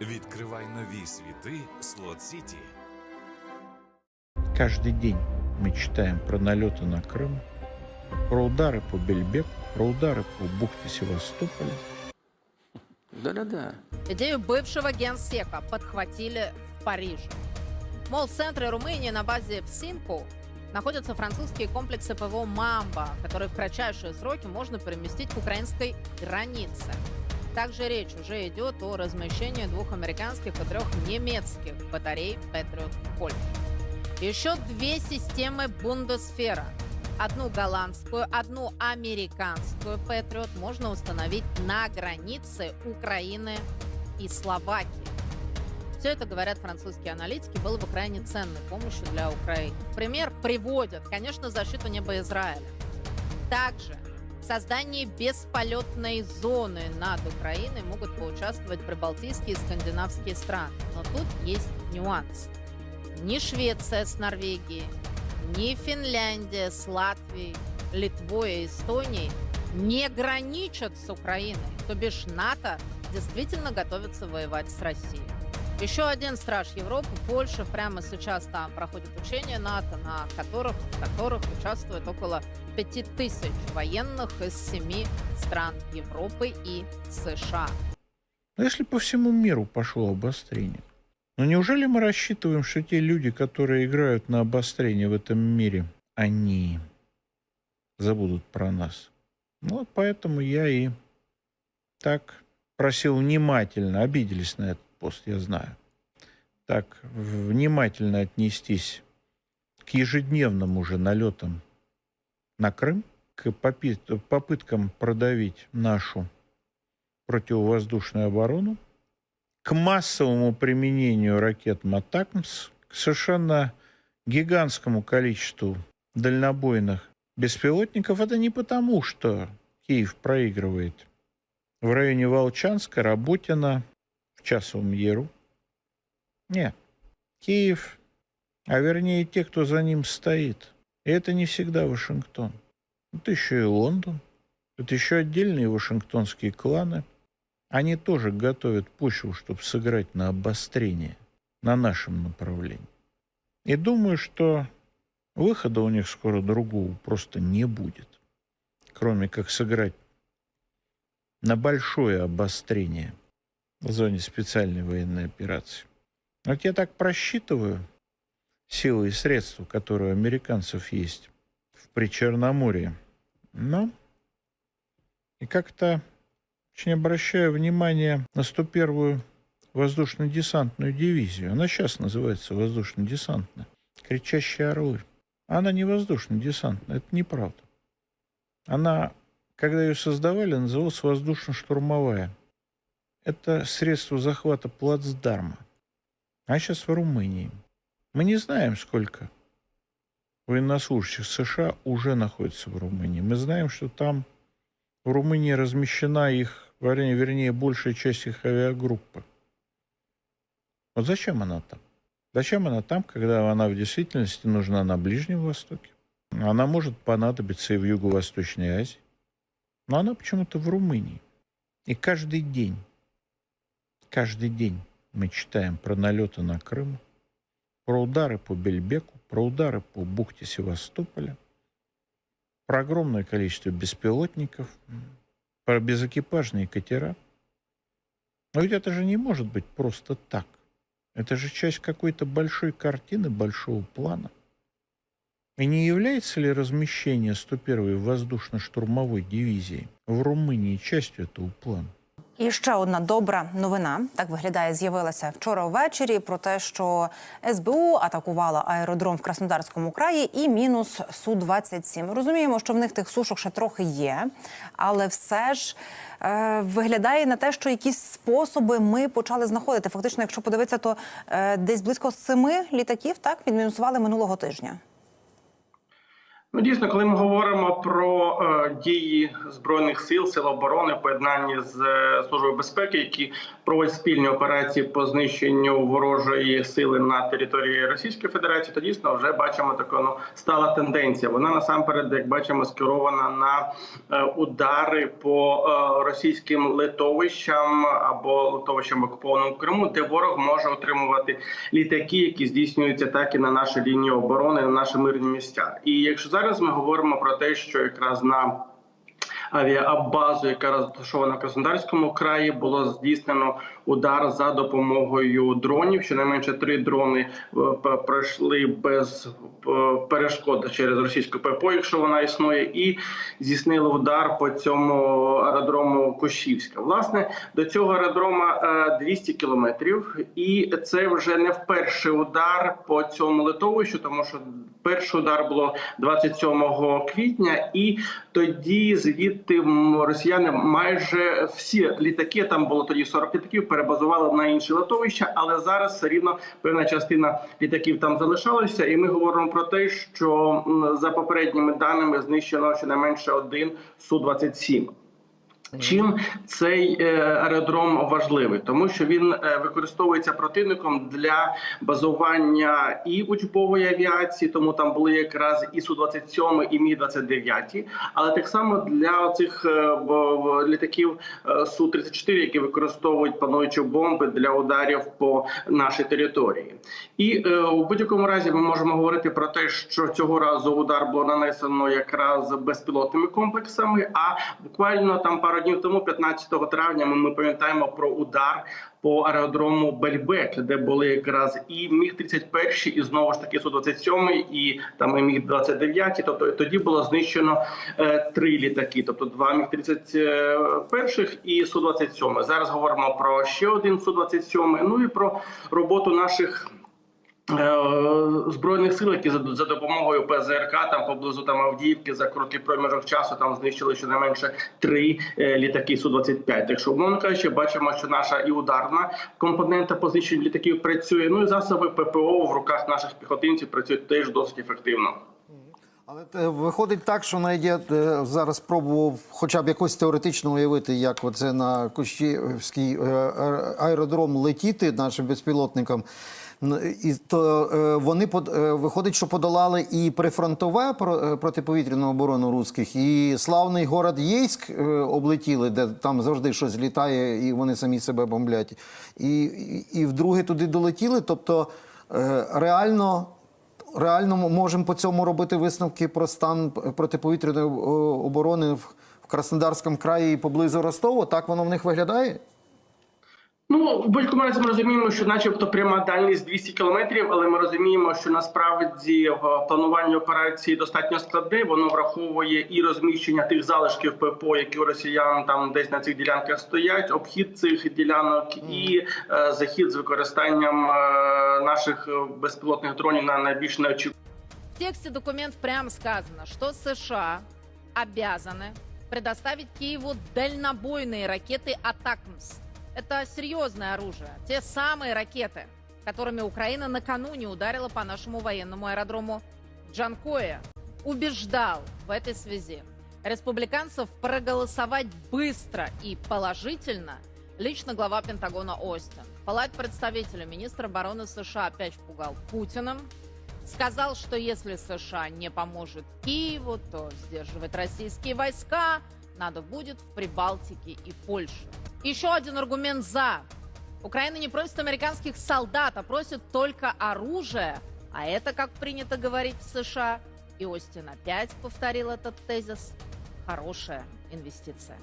Відкривай нові світи Слот Сіті. Каждый день мы читаем про налеты на Крым, про удары по Бельбеку, про удары по бухте Севастополя. Да-да-да. Идею бывшего генсека подхватили в Париже. Мол, в центре Румынии на базе в Синку находятся французские комплексы ПВО «Мамба», которые в кратчайшие сроки можно переместить к украинской границе. Также речь уже идет о размещении двух американских и трех немецких батарей «Патриот» в. Еще две системы Бундесфера. Одну голландскую, одну американскую «Патриот» можно установить на границе Украины и Словакии. Все это, говорят французские аналитики, было бы крайне ценной помощью для Украины. Пример приводят, конечно, защиту неба Израиля. Также создании бесполетной зоны над Украиной могут поучаствовать прибалтийские и скандинавские страны. Но тут есть нюанс. Ни Швеция с Норвегией, ни Финляндия с Латвией, Литвой и Эстонией не граничат с Украиной. То бишь НАТО действительно готовится воевать с Россией. Еще один страж Европы, Польша, прямо сейчас там проходит учения НАТО, на которых, в которых участвует около 5000 военных из семи стран Европы и США. Но если по всему миру пошло обострение, но неужели мы рассчитываем, что те люди, которые играют на обострение в этом мире, они забудут про нас? Ну, вот поэтому я и так просил внимательно, обиделись на этот пост, я знаю, так внимательно отнестись к ежедневным уже налетам на Крым, к попыткам продавить нашу противовоздушную оборону, к массовому применению ракет «Матакмс», к совершенно гигантскому количеству дальнобойных беспилотников. Это не потому, что Киев проигрывает в районе Волчанска, Работина, в Часовом Яру. Нет. Киев, а вернее те, кто за ним стоит. И это не всегда Вашингтон. Это еще и Лондон. Это еще отдельные вашингтонские кланы. Они тоже готовят почву, чтобы сыграть на обострение на нашем направлении. И думаю, что выхода у них скоро другого просто не будет. Кроме как сыграть на большое обострение в зоне специальной военной операции. Вот я так просчитываю силы и средства, которые у американцев есть в Причерноморье. Но и как-то очень обращаю внимание на 101-ю воздушно-десантную дивизию. Она сейчас называется воздушно-десантная. Кричащие орлы. Она не воздушно-десантная, это неправда. Она, когда ее создавали, называлась воздушно-штурмовая. Это средство захвата плацдарма. А сейчас в Румынии. Мы не знаем, сколько военнослужащих США уже находится в Румынии. Мы знаем, что там в Румынии размещена их, вернее, большая часть их авиагруппы. Вот зачем она там? Зачем она там, когда она в действительности нужна на Ближнем Востоке? Она может понадобиться и в Юго-Восточной Азии. Но она почему-то в Румынии. И каждый день, каждый день мы читаем про налеты на Крым, про удары по Бельбеку, про удары по бухте Севастополя, про огромное количество беспилотников, про безэкипажные катера. Но ведь это же не может быть просто так. Это же часть какой-то большой картины, большого плана. И не является ли размещение 101-й воздушно-штурмовой дивизии в Румынии частью этого плана? І ще одна добра новина так виглядає, з'явилася вчора ввечері про те, що СБУ атакувала аеродром в Краснодарському краї і мінус су 27 Розуміємо, що в них тих сушок ще трохи є, але все ж е, виглядає на те, що якісь способи ми почали знаходити. Фактично, якщо подивитися, то е, десь близько семи літаків так відмінусували минулого тижня. Ну, дійсно, коли ми говоримо про е, дії збройних сил, сил оборони, в поєднанні з е, службою безпеки, які проводять спільні операції по знищенню ворожої сили на території Російської Федерації, то дійсно вже бачимо таку ну, стала тенденція. Вона насамперед, як бачимо, скерована на е, удари по е, російським литовищам або литовищам окупованому Криму, де ворог може отримувати літаки, які здійснюють атаки на наші лінії оборони, на наші мирні місця. І якщо зараз ми говоримо про те, що якраз на авіабазу, яка розташована в Краснодарському краї, було здійснено удар за допомогою дронів. Щонайменше три дрони е, пройшли без е, перешкод через російську ППО, якщо вона існує, і здійснили удар по цьому аеродрому Кошівська. Власне, до цього аеродрома е, 200 кілометрів, і це вже не вперше удар по цьому литовищу, тому що перший удар було 27 квітня, і тоді звідти м, росіяни майже всі літаки, там було тоді 40 літаків, перебазували на інші литовища, але зараз все рівно певна частина літаків там залишалася. І ми говоримо про те, що за попередніми даними знищено щонайменше один су 27 Чим цей е, аеродром важливий, тому що він е, використовується противником для базування і учбової авіації, тому там були якраз і су 27 і мі 29 але так само для цих літаків су 34 які використовують плануючі бомби для ударів по нашій території. І е, у будь-якому разі ми можемо говорити про те, що цього разу удар було нанесено якраз безпілотними комплексами. А буквально там пару днів тому, 15 травня, ми, ми пам'ятаємо про удар по аеродрому Бельбек, де були якраз і міг 31 і знову ж таки су 27 і там і міг 29 Тобто тоді було знищено е, три літаки, тобто два міг 31 і су 27 Зараз говоримо про ще один су 27 Ну і про роботу наших. Е, Збройних сил, які за, допомогою ПЗРК там поблизу там Авдіївки за короткий проміжок часу там знищили щонайменше три е, літаки су 25 Так що, умовно кажучи, бачимо, що наша і ударна компонента по знищенню літаків працює. Ну і засоби ППО в руках наших піхотинців працюють теж досить ефективно. Але е, виходить так, що навіть я зараз спробував хоча б якось теоретично уявити, як оце на Кущівський аеродром летіти нашим безпілотникам. Н- І то е, вони е, виходить, що подолали і прифронтове е, протиповітряну оборону русських, і славний город Єйськ облетіли, де там завжди щось літає, і вони самі себе бомблять. І, і, вдруге туди долетіли. Тобто реально реально можемо по цьому робити висновки про стан протиповітряної оборони в, Краснодарському краї і поблизу Ростова? Так воно в них виглядає? Ну, в будь-якому разі ми розуміємо, що, начебто, пряма дальність 200 кілометрів, але ми розуміємо, що насправді е, планування операції достатньо складне. Воно враховує і розміщення тих залишків ППО, які у росіян там десь на цих ділянках стоять, обхід цих ділянок і е, захід з використанням е, наших е, безпілотних дронів на найбільш неочікувані. В тексте документ прямо сказано, что США обязаны предоставить Киеву дальнобойные ракеты «Атакмс». Это серьезное оружие. Те самые ракеты, которыми Украина накануне ударила по нашему военному аэродрому Джанкоя. Убеждал в этой связи республиканцев проголосовать быстро и положительно лично глава Пентагона Остин. Палат представителя министра обороны США опять впугал Путиным, сказал, что если США не поможет Киеву, то сдерживать российские войска надо будет в Прибалтике и Польше. Еще один аргумент «за». Украина не просит американских солдат, а просит только оружие. А это, как принято говорить в США, и Остин опять повторил этот тезис, хорошая инвестиция.